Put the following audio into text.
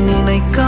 நினைக்க